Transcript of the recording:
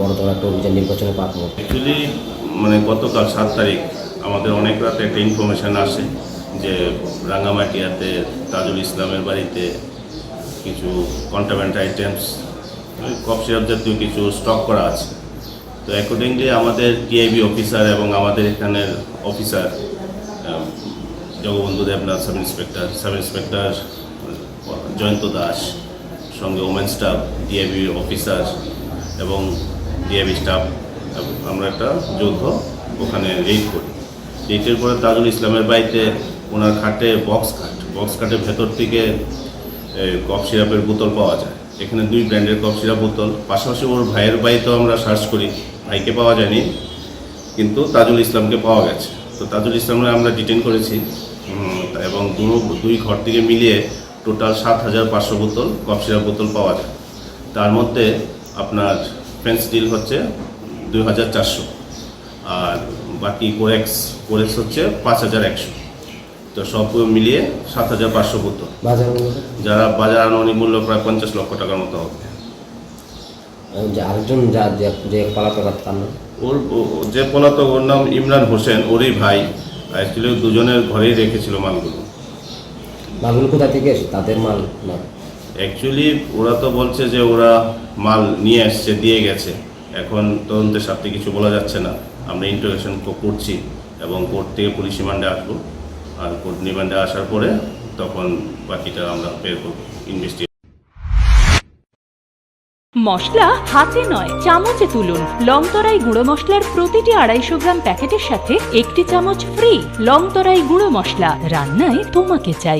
বড় ধরনের একটা অভিযান নির্বাচনে মুহূর্তে অ্যাকচুয়ালি মানে গতকাল সাত তারিখ আমাদের অনেক রাতে একটা ইনফরমেশান আসে যে রাঙ্গামাটিয়াতে তাজুল ইসলামের বাড়িতে কিছু কন্টামেন্ট আইটেমস কফ সিরাপ জাতীয় কিছু স্টক করা আছে। তো অ্যাকর্ডিংলি আমাদের টিআইবি অফিসার এবং আমাদের এখানের officer Jagabandhu Debnath sub inspector sub inspector Jayanta Das, সঙ্গে ওমেন স্টাফ ডিআইবি অফিসার এবং ডিআইবি স্টাফ আমরা একটা যৌথ ওখানে রেড করি। রেটের পরে তাজুল ইসলামের বাড়িতে ওনার খাটে বক্স খাট। বক্স খাটের ভেতর থেকে কফ সিরাপের বোতল পাওয়া যায়। এখানে দুই ব্র্যান্ডের কফ সিরাপ বোতল। পাশাপাশি ওর ভাইয়ের বাড়িতেও আমরা সার্চ করি। ভাইকে পাওয়া যায়নি, কিন্তু তাজুল ইসলামকে পাওয়া গেছে। তো তাজুল ইসলামকে আমরা ডিটেন করেছি। এবং দুই ঘর থেকে মিলিয়ে টোটাল সাত হাজার পাঁচশো বোতল কফ সিরাপ বোতল পাওয়া যায়। তার মধ্যে আপনার ফ্রেন্স ডিল হচ্ছে দুই হাজার চারশো। আর বাকি কোরেক্স কোরেক্স হচ্ছে পাঁচ হাজার একশো। তো সব মিলিয়ে সাত হাজার পাঁচশো বোতল যারা বাজার আনুমানিক মূল্য প্রায় পঞ্চাশ লক্ষ টাকার মতো হবে। আরেকজন যা যে- পালাতক তার ওর যে পলাতক ওর নাম ইমরান হোসেন ওরই ভাই। অ্যাকচুয়ালি দুজনের ঘরেই রেখেছিল মালগুলো। মালগুলো কোথা থেকে তাদের মাল না? অ্যাকচুয়ালি ওরা তো বলছে যে ওরা মাল নিয়ে আসছে দিয়ে গেছে। এখন তদন্তের সাথে কিছু বলা যাচ্ছে না। আমরা ইন্টারোগেশন করছি এবং কোর্ট থেকে পুলিশ রিমান্ডে আসব। আর কোর্ট রিমান্ডে আসার পরে তখন বাকিটা আমরা বের করব মশলা হাতে নয়, চামচে তুলুন। লংতরাই গুঁড়ো মশলার প্রতিটি আড়াইশো গ্রাম প্যাকেটের সাথে একটি চামচ ফ্রি লংতরাই গুঁড়ো মশলা। রান্নায় তোমাকে চাই।